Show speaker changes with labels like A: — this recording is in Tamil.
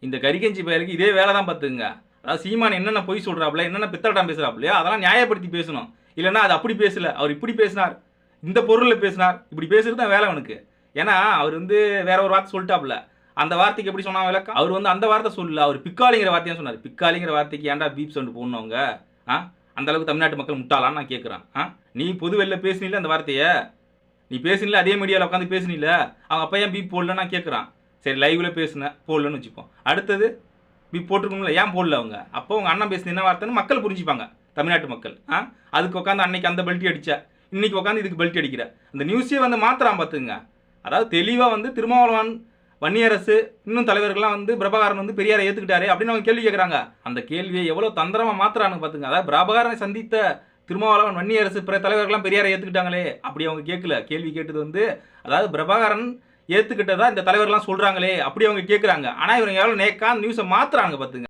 A: இந்த கரிகஞ்சி பயலுக்கு இதே வேலை தான் பார்த்துக்குங்க. அதாவது சீமான் என்னென்ன பொய் சொல்கிறாப்புல என்னென்ன பித்தளட்டாம் பேசுகிறாப்புலையோ அதெல்லாம் நியாயப்படுத்தி பேசணும். இல்லைன்னா அது அப்படி பேசலை. அவர் இப்படி பேசினார். இந்த பொருளில் பேசினார். இப்படி பேசுறது தான் வேலை அவனுக்கு. ஏன்னா அவர் வந்து வேற ஒரு வார்த்தை சொல்லிட்டாப்புல. அந்த வார்த்தைக்கு எப்படி சொன்னா விளக்கம்? அவர் வந்து அந்த வார்த்தை சொல்லல. அவர் பிக்காளிங்கிற வார்த்தையாக சொன்னார். பிக்காளிங்கிற வார்த்தைக்கு ஏன்டா பீப் சவுண்ட் போடணுங்க? ஆ? அந்த அளவுக்கு தமிழ்நாட்டு மக்கள் முட்டாளான்னு நான் கேட்குறேன் ஆ? நீ பொது வெளில பேசுனில அந்த வார்த்தையை? நீ பேசுனில அதே மீடியாவில் உட்காந்து பேசுனில அவன் அப்பா ஏன் பீப் போடலன்னு நான் கேட்குறான் சரி லைவில் பேசுனேன் போடலன்னு வச்சுப்போம். அடுத்தது பீப் போட்டிருக்கணும்ல ஏன் போடல அவங்க? அப்போ அவங்க அண்ணன் பேசுன என்ன வார்த்தைன்னு மக்கள் புரிஞ்சுப்பாங்க. தமிழ்நாட்டு மக்கள் ஆ? அதுக்கு உட்காந்து அன்னைக்கு அந்த பெல்ட்டி அடித்தா இன்றைக்கி உட்காந்து இதுக்கு பெல்ட் அடிக்கிற. அந்த நியூஸே வந்து மாத்திரம் பார்த்துங்க அதாவது தெளிவாக வந்து திருமாவளவன் வன்னியரசு இன்னும் தலைவர்கள்லாம் வந்து பிரபாகரன் வந்து பெரியாரை ஏற்றுக்கிட்டாரு அப்படின்னு அவங்க கேள்வி கேட்குறாங்க அந்த கேள்வியை எவ்வளோ தந்திரமாக மாத்திரானு பார்த்துங்க அதாவது பிரபாகரனை சந்தித்த திருமாவளவன் வன்னியரசு பிற தலைவர்கள்லாம் பெரியாரை ஏற்றுக்கிட்டாங்களே அப்படி அவங்க கேட்கல கேள்வி கேட்டது வந்து அதாவது பிரபாகரன் ஏற்றுக்கிட்டதா இந்த தலைவர்லாம் சொல்கிறாங்களே அப்படி அவங்க கேட்குறாங்க ஆனால் இவங்க எவ்வளோ நேக்கா நியூஸை மாற்றுறாங்க பார்த்துங்க.